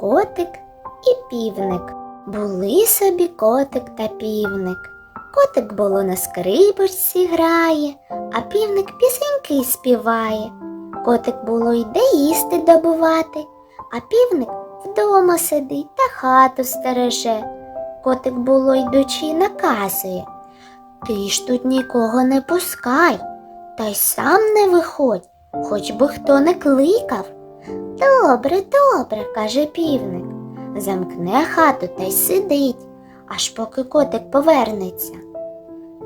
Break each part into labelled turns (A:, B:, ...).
A: Котик і півник. Були собі котик та півник. Котик було на скрипочці грає, а півник пісеньки співає. Котик було йде їсти добувати, а півник вдома сидить та хату стереже. Котик було йдучи наказує. Ти ж тут нікого не пускай, та й сам не виходь, хоч би хто не кликав. Добре, добре, каже півник. Замкне хату та й сидить, аж поки котик повернеться.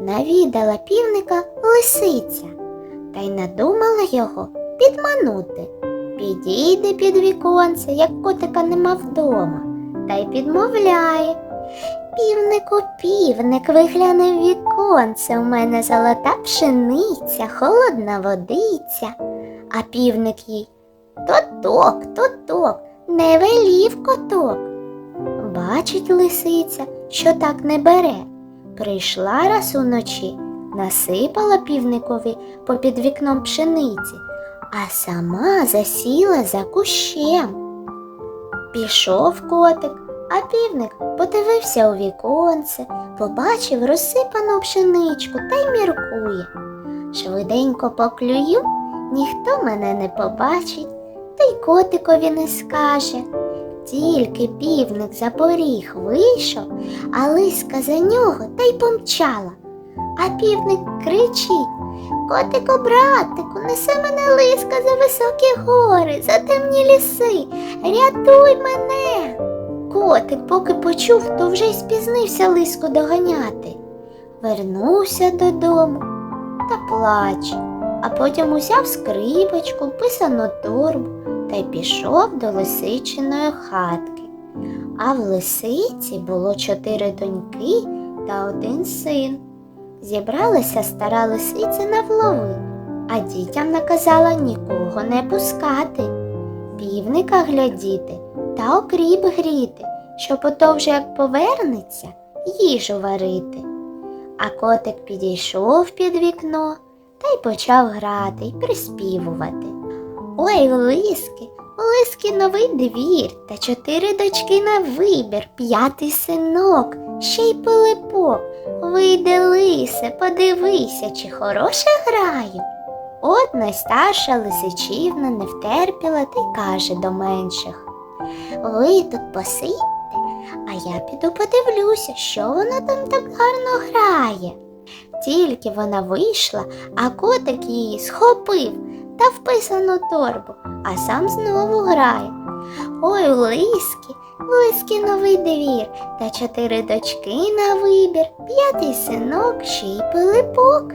A: Навідала півника лисиця, та й надумала його підманути. Підійде під віконце, як котика нема вдома, та й підмовляє. Півнику, півник, вигляне в віконце, у мене золота пшениця, холодна водиця. А півник їй Тоток, тоток, не велів коток. Бачить лисиця, що так не бере. Прийшла раз уночі, насипала півникові попід вікном пшениці, а сама засіла за кущем. Пішов котик, а півник подивився у віконце, побачив розсипану пшеничку та й міркує. Швиденько поклюю, ніхто мене не побачить, та й котикові не скаже. Тільки півник за поріг вийшов, а лиска за нього та й помчала. А півник кричить Котику, братику, несе мене лиска за високі гори, за темні ліси, рятуй мене. Котик, поки почув, то вже й спізнився лиску доганяти. Вернувся додому та плаче, а потім узяв скрипочку, писану торбу та й пішов до лисичиної хатки. А в лисиці було чотири доньки та один син. Зібралася стара лисиця на влови, а дітям наказала нікого не пускати, півника глядіти та окріп гріти, щоб ото вже як повернеться, їжу варити. А котик підійшов під вікно та й почав грати й приспівувати. Ой, лиски, лиски новий двір та чотири дочки на вибір, п'ятий синок, ще й пилипок. Вийди, лисе, подивися, чи хороше граю. От найстарша лисичівна не втерпіла та й каже до менших. Ви тут посидьте, а я піду подивлюся, що вона там так гарно грає. Тільки вона вийшла, а котик її схопив та вписану торбу, а сам знову грає. Ой, у лиски, в лиски новий двір, та чотири дочки на вибір, п'ятий синок, ще й пилипок.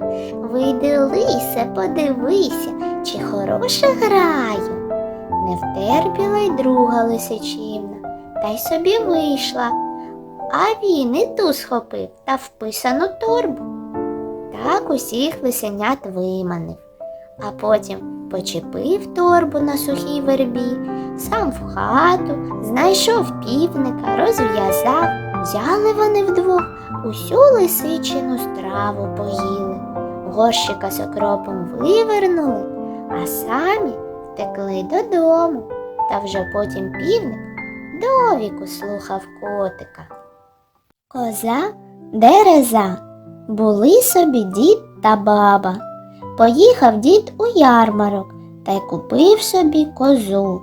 A: Вийди, лисе, подивися, чи хороше граю. Не втерпіла й друга лисичівна, та й собі вийшла. А він і ту схопив та вписану торбу. Так усіх лисенят виманив, а потім почепив торбу на сухій вербі, сам в хату, знайшов півника, розв'язав, взяли вони вдвох, усю лисичину страву поїли, горщика з окропом вивернули, а самі втекли додому, та вже потім півник довіку слухав котика. Коза дереза. Були собі дід та баба. Поїхав дід у ярмарок та й купив собі козу.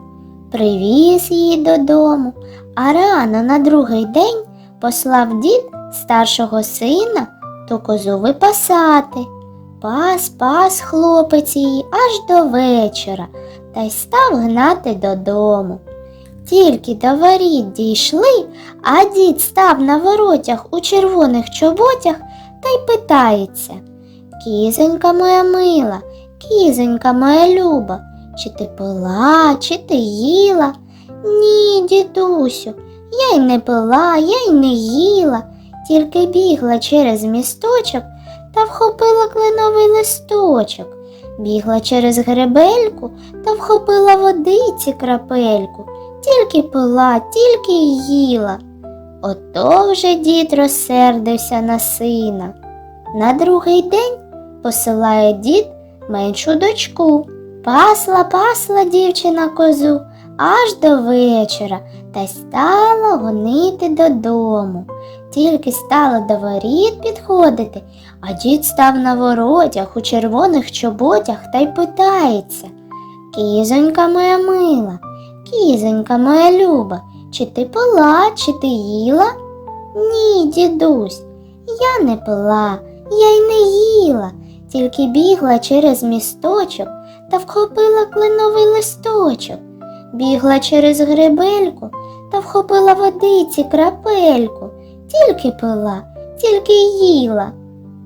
A: Привіз її додому, а рано на другий день послав дід старшого сина ту козу випасати. Пас, пас хлопець її аж до вечора та й став гнати додому. Тільки до воріт дійшли, а дід став на воротях у червоних чоботях та й питається Кізонька моя мила, кізонька моя люба, чи ти пила, чи ти їла? Ні, дідусю, я й не пила, я й не їла, тільки бігла через місточок та вхопила кленовий листочок, бігла через гребельку та вхопила водиці крапельку, тільки пила, тільки їла. Ото вже дід розсердився на сина. На другий день посилає дід меншу дочку. Пасла, пасла дівчина козу, аж до вечора та стала гонити додому. Тільки стала до воріт підходити, а дід став на воротях у червоних чоботях та й питається. Кізонька моя мила, кізонька моя люба, чи ти пила, чи ти їла? Ні, дідусь, я не пила, я й не їла, тільки бігла через місточок та вхопила кленовий листочок, бігла через гребельку та вхопила водиці крапельку, тільки пила, тільки їла.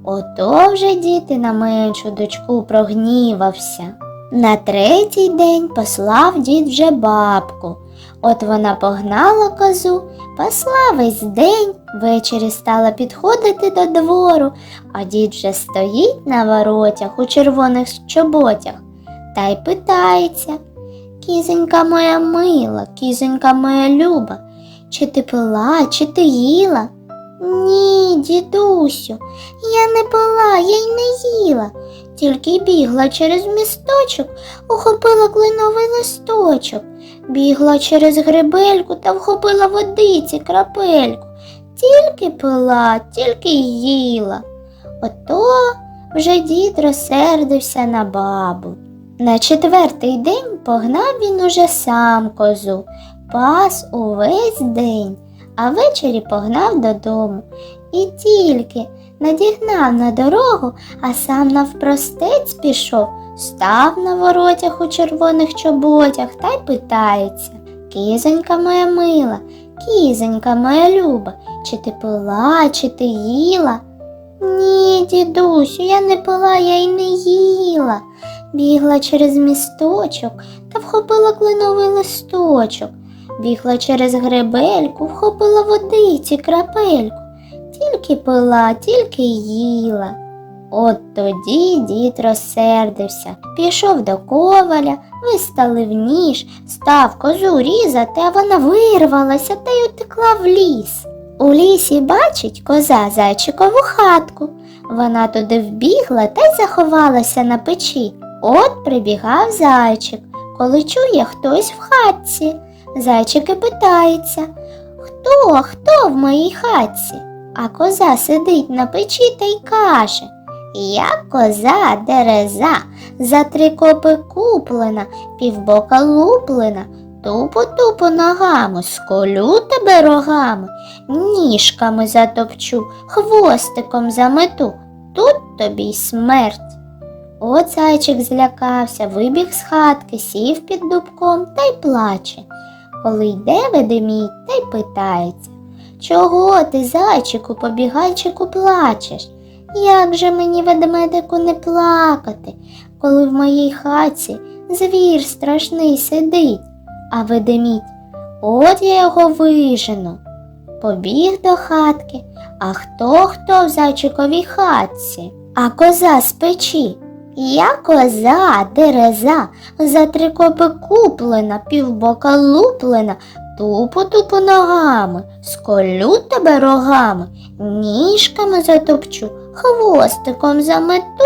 A: Ото вже діти на меншу дочку прогнівався. На третій день послав дід вже бабку. От вона погнала козу, пасла весь день, ввечері стала підходити до двору, а дід вже стоїть на воротях у червоних чоботях та й питається. Кізонька моя мила, кізонька моя люба, чи ти пила, чи ти їла? Ні, дідусю, я не пила, я й не їла, тільки бігла через місточок, ухопила кленовий листочок, бігла через гребельку та вхопила водиці крапельку, тільки пила, тільки їла. Ото вже дід розсердився на бабу. На четвертий день погнав він уже сам козу, пас увесь день, а ввечері погнав додому. І тільки надігнав на дорогу, а сам навпростець пішов, став на воротях у червоних чоботях та й питається. Кізонька моя мила, кізонька моя люба, чи ти пила, чи ти їла? Ні, дідусю, я не пила, я й не їла. Бігла через місточок та вхопила кленовий листочок, бігла через гребельку, вхопила водиці крапельку, тільки пила, тільки їла. От тоді дід розсердився, пішов до коваля, виставив ніж, став козу різати, а вона вирвалася та й утекла в ліс. У лісі бачить коза зайчикову хатку. Вона туди вбігла та й заховалася на печі. От прибігав зайчик, коли чує хтось в хатці. Зайчик і питається Хто, хто в моїй хатці? А коза сидить на печі та й каже Я коза дереза, за три копи куплена, півбока луплена, тупо тупо ногами, сколю тебе рогами, ніжками затопчу, хвостиком замету, тут тобі й смерть. От зайчик злякався, вибіг з хатки, сів під дубком та й плаче. Коли йде ведемідь та й питається Чого ти, зайчику, побігайчику, плачеш? Як же мені, ведмедику, не плакати, коли в моїй хатці звір страшний сидить, а ведемідь, от я його вижену. Побіг до хатки, а хто хто в зайчиковій хатці, а коза з печі. Я коза, дереза, за три копи куплена, півбока луплена, тупо тупо ногами, сколю тебе рогами, ніжками затопчу, хвостиком замету,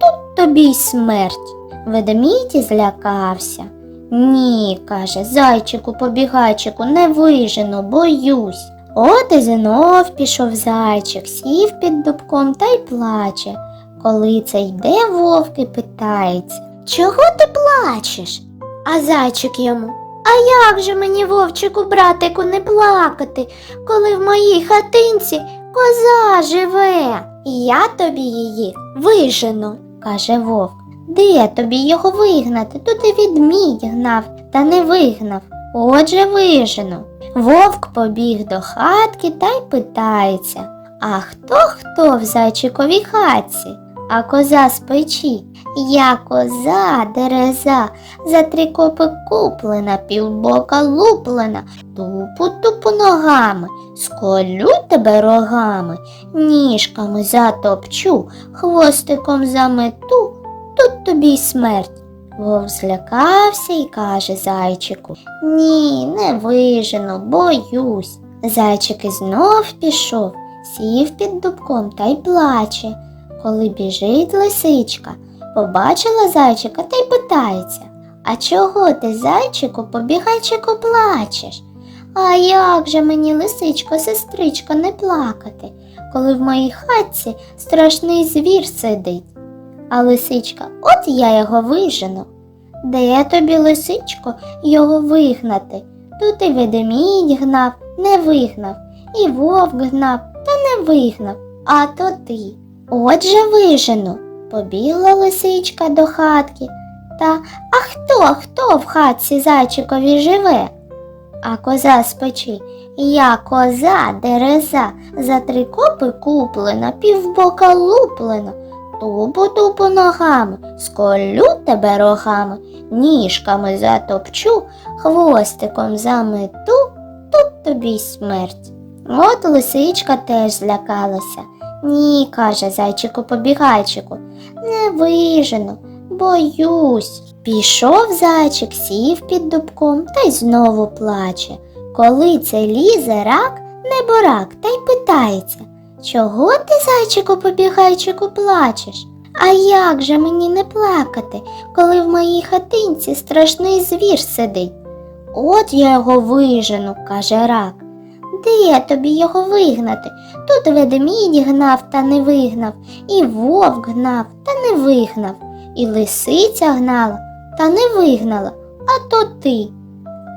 A: тут тобі й смерть. Ведмідь злякався. Ні, каже, зайчику, побігайчику, не вижену, боюсь. От і знов пішов зайчик, сів під дубком та й плаче. Коли це йде вовк і питається, чого ти плачеш? А зайчик йому. А як же мені, вовчику, братику, не плакати, коли в моїй хатинці коза живе? І я тобі її вижену, каже вовк. Де тобі його вигнати? Туди відмідь гнав, та не вигнав. Отже вижену. Вовк побіг до хатки та й питається. А хто хто в зайчиковій хатці? А коза з печі. Я коза, дереза, за три копи куплена, півбока луплена, тупу тупу ногами, сколю тебе рогами, ніжками затопчу, хвостиком замету, тут тобі й смерть. Вовк злякався і каже зайчику Ні, не вижену, боюсь. Зайчик і знов пішов, сів під дубком та й плаче. Коли біжить лисичка, побачила зайчика та й питається А чого ти, зайчику, побігайчику, плачеш? А як же мені, лисичко, сестричко, не плакати, коли в моїй хатці страшний звір сидить? А лисичка, от я його вижену. Де тобі, лисичко, його вигнати? Тут і ведемідь гнав, не вигнав, і вовк гнав, та не вигнав, а то ти. Отже вижену. Побігла лисичка до хатки. Та а хто, хто в хатці зайчикові живе? А коза з печі, я коза дереза, за три копи куплена, півбока луплена, тупу тупу ногами, сколю тебе рогами, ніжками затопчу, хвостиком замету, тут тобі й смерть. От лисичка теж злякалася. Ні, каже зайчику побігайчику, не вижену, боюсь. Пішов зайчик, сів під дубком та й знову плаче. Коли це лізе рак, неборак, та й питається Чого ти, зайчику побігайчику, плачеш? А як же мені не плакати, коли в моїй хатинці страшний звір сидить? От я його вижену, каже рак. Де тобі його вигнати? Тут ведмідь гнав та не вигнав, і вовк гнав та не вигнав, і лисиця гнала та не вигнала, а то ти.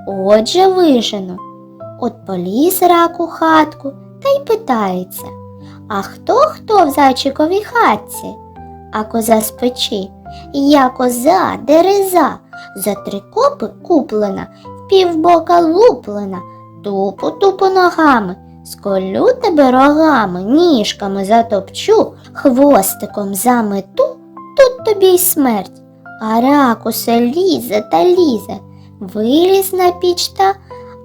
A: Отже вижену. От поліз рак у хатку та й питається А хто хто в зайчиковій хатці? А коза з печі. Я коза, дереза, за три копи куплена, в півбока луплена, тупу тупу ногами, сколю тебе рогами, ніжками затопчу, хвостиком замету, тут тобі й смерть. А рак усе лізе та лізе, виліз на піч та,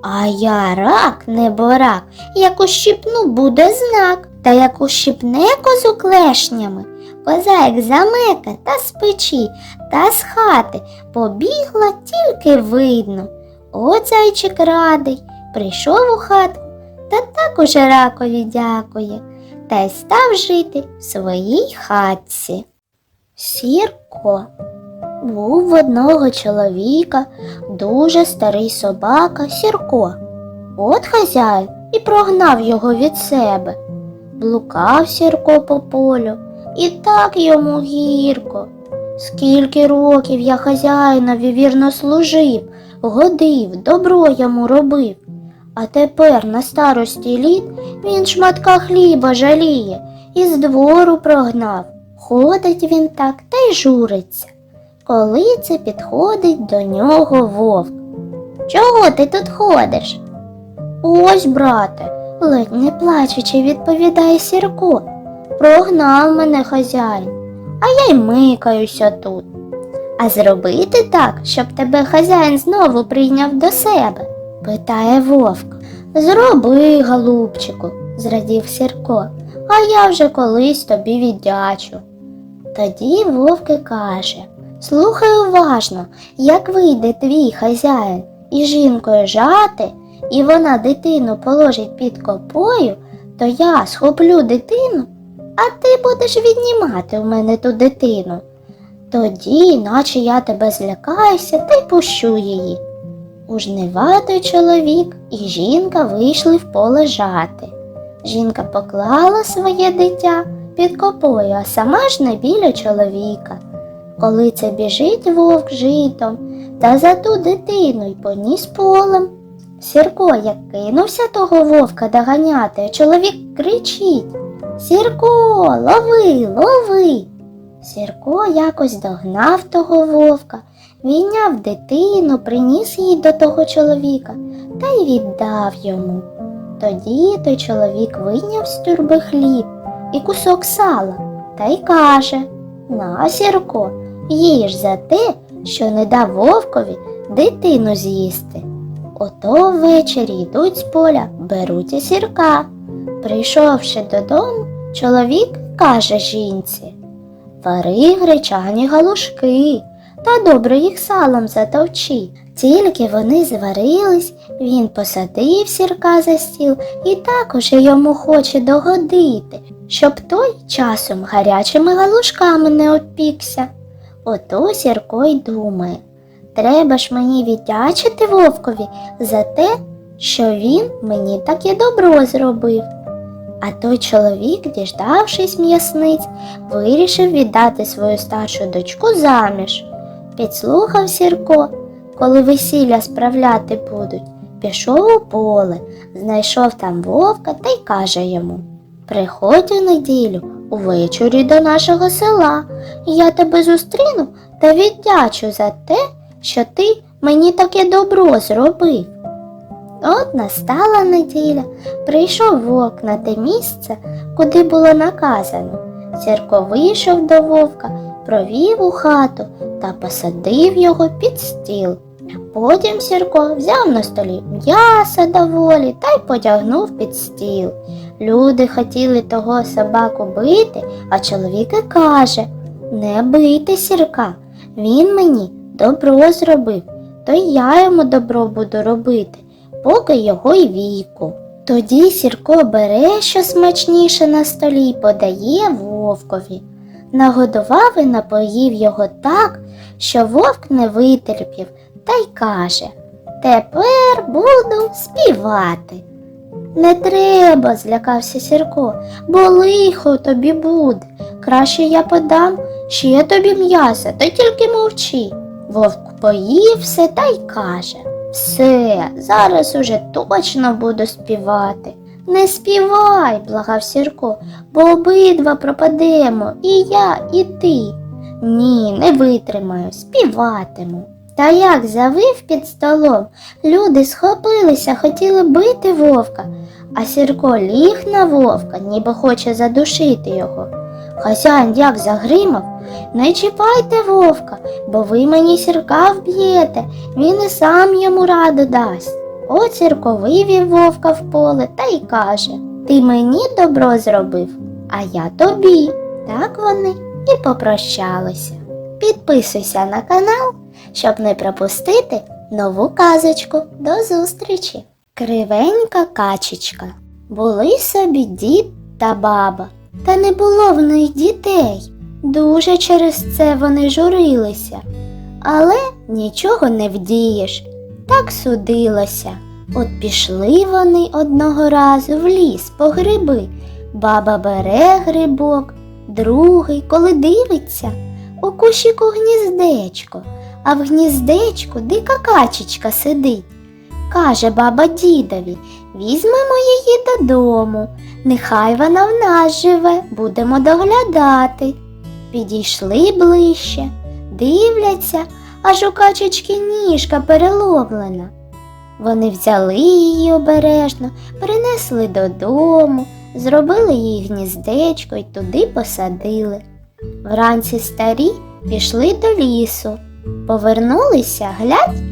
A: а я рак, не борак, як ущипну буде знак, та як ущипне козу клешнями, коза як замека та з печі, та з хати побігла тільки видно. От зайчик радий, прийшов у хатку, та так уже ракові дякує, та й став жити в своїй хатці. Сірко був в одного чоловіка дуже старий собака Сірко. От хазяїн і прогнав його від себе. Блукав Сірко по полю, і так йому гірко. Скільки років я хазяїнові вірно служив, годив, добро йому робив. А тепер на старості літ він шматка хліба жаліє і з двору прогнав. Ходить він так та й журиться. Коли це підходить до нього вовк. Чого ти тут ходиш? Ось, брате, ледь не плачучи, відповідає Сірко. Прогнав мене хазяїн, а я й микаюся тут. А зробити так, щоб тебе хазяїн знову прийняв до себе? Питає вовк. Зроби, голубчику, зрадів Сірко, а я вже колись тобі віддячу. Тоді вовк і каже Слухай уважно, як вийде твій хазяїн і жінкою жати, і вона дитину положить під копою, то я схоплю дитину, а ти будеш віднімати в мене ту дитину. Тоді, наче я тебе злякаюся, й пущу її. У жнива чоловік і жінка вийшли в поле жати. Жінка поклала своє дитя під копою, а сама ж не біля чоловіка. Коли це біжить вовк житом та за ту дитину й поніс полем. Сірко, як кинувся того вовка доганяти, а чоловік кричить Сірко, лови, лови. Сірко якось догнав того вовка, війняв дитину, приніс її до того чоловіка та й віддав йому. Тоді той чоловік вийняв з тюрби хліб і кусок сала та й каже На, Сірко, їж за те, що не дав вовкові дитину з'їсти. Ото ввечері йдуть з поля, беруть і сірка. Прийшовши додому, чоловік каже жінці Вари гречані галушки та добре їх салом затовчи. Тільки вони зварились, він посадив сірка за стіл і також йому хоче догодити, щоб той часом гарячими галушками не опікся. Ото сірко й думає. треба ж мені віддячити вовкові за те, що він мені таке добро зробив. А той чоловік, діждавшись м'ясниць, вирішив віддати свою старшу дочку заміж. Підслухав Сірко, коли весілля справляти будуть, пішов у поле, знайшов там вовка та й каже йому Приходь у неділю увечері до нашого села, і я тебе зустріну та віддячу за те, що ти мені таке добро зробив. От настала неділя, прийшов вовк на те місце, куди було наказано. Сірко вийшов до вовка, провів у хату та посадив його під стіл. Потім Сірко взяв на столі м'яса доволі та й потягнув під стіл. Люди хотіли того собаку бити, а чоловік і каже Не бийте сірка, він мені добро зробив, то я йому добро буду робити, поки його й віку. Тоді Сірко бере що смачніше на столі й подає вовкові. Нагодував і напоїв його так, що вовк не витерпів та й каже Тепер буду співати. Не треба, злякався Сірко, бо лихо тобі буде. Краще я подам ще тобі м'яса, та тільки мовчи. Вовк поїв все та й каже Все, зараз уже точно буду співати. Не співай, благав Сірко, бо обидва пропадемо, і я, і ти. Ні, не витримаю, співатиму. Та як завив під столом, люди схопилися, хотіли бити вовка, а Сірко ліг на вовка, ніби хоче задушити його. Хазяїн як загримав, не чіпайте вовка, бо ви мені сірка вб'єте, він і сам йому раду дасть. От Сірко вивів вовка в поле та й каже Ти мені добро зробив, а я тобі. Так вони і попрощалися. Підписуйся на канал, щоб не пропустити нову казочку. До зустрічі! Кривенька качечка. Були собі дід та баба, та не було в них дітей. Дуже через це вони журилися. Але нічого не вдієш, так судилося. От пішли вони одного разу в ліс по гриби. Баба бере грибок, другий, коли дивиться, у кущику гніздечко, а в гніздечку дика качечка сидить. Каже баба дідові, візьмемо її додому, нехай вона в нас живе, будемо доглядати. Підійшли ближче, дивляться, аж у качечки ніжка переломлена. Вони взяли її обережно, принесли додому, зробили їй гніздечко й туди посадили. Вранці старі пішли до лісу, повернулися, глядь,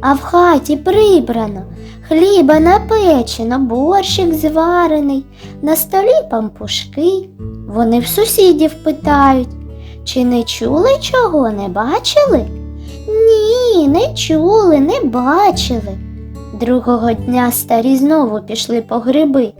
A: а в хаті прибрано, хліба напечено, борщик зварений, на столі пампушки. Вони в сусідів питають, чи не чули чого, не бачили? Ні, не чули, не бачили. Другого дня старі знову пішли по гриби,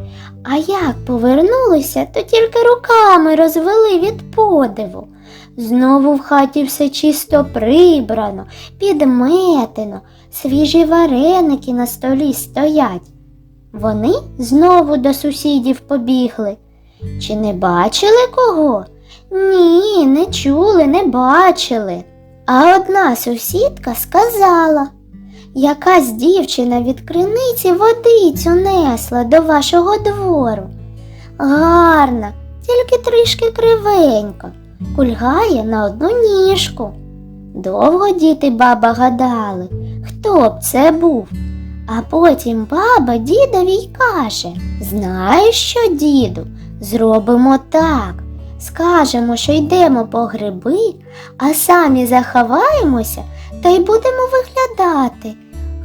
A: а як повернулися, то тільки руками розвели від подиву. Знову в хаті все чисто прибрано, підметено, свіжі вареники на столі стоять. Вони знову до сусідів побігли. Чи не бачили кого? Ні, не чули, не бачили. А одна сусідка сказала, якась дівчина від криниці водицю несла до вашого двору. Гарна, тільки трішки кривенька, кульгає на одну ніжку. Довго діти баба гадали, хто б це був. А потім баба дідові й каже Знаєш що, діду, зробимо так. Скажемо, що йдемо по гриби, а самі заховаємося та й будемо виглядати,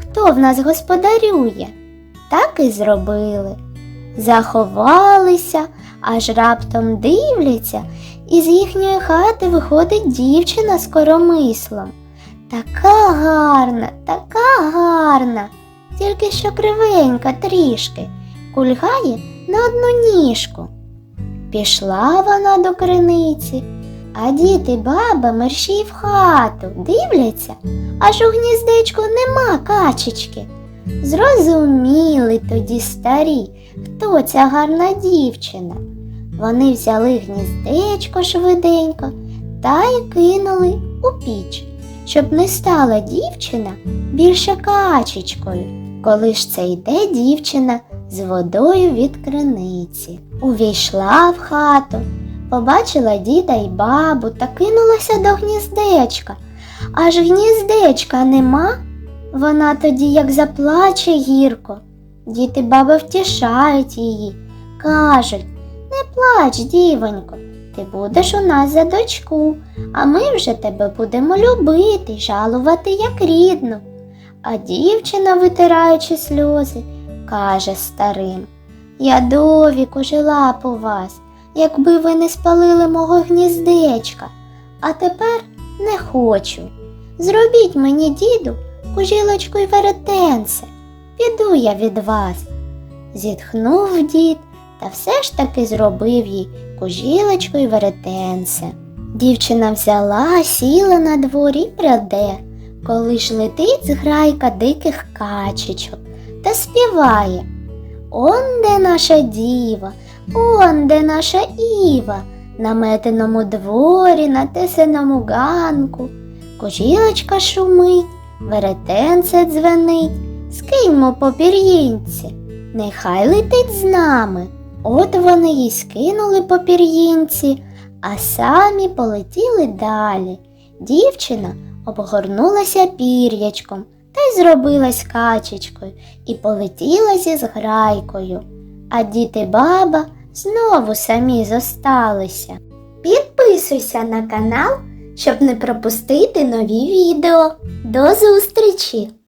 A: хто в нас господарює. Так і зробили. Заховалися, аж раптом дивляться, і з їхньої хати виходить дівчина з коромислом. Така гарна, така гарна, тільки що кривенька трішки, кульгає на одну ніжку. Пішла вона до криниці, А діти баба мерщій в хату, дивляться, аж у гніздечку нема качечки. Зрозуміли тоді старі, хто ця гарна дівчина. Вони взяли гніздечко швиденько та й кинули у піч, щоб не стала дівчина більше качечкою. Коли ж це йде дівчина з водою від криниці. Увійшла в хату, побачила діда й бабу та кинулася до гніздечка. Аж гніздечка нема. Вона тоді як заплаче гірко. Діти баби втішають її, кажуть не плач, дівонько, ти будеш у нас за дочку, а ми вже тебе будемо любити жалувати як рідну. А дівчина, витираючи сльози, каже старим Я довіку жила по вас, якби ви не спалили мого гніздечка, а тепер не хочу. Зробіть мені, діду, кужілочку й веретенце, піду я від вас. Зітхнув дід та все ж таки зробив їй кужілочку й веретенце. Дівчина взяла, сіла на дворі й пряде, коли ж летить зграйка диких качечок та співає. Он де наша діва, он де наша Іва, на метеному дворі, на тесеному ганку. Кожілочка шумить, веретенце дзвенить, скиньмо по пір'їнці, нехай летить з нами. От вони їй скинули по пір'їнці, а самі полетіли далі. Дівчина обгорнулася пір'ячком та й зробилась качечкою і полетіла зі зграйкою. А діти баба знову самі зосталися. Підписуйся на канал, щоб не пропустити нові відео. До зустрічі!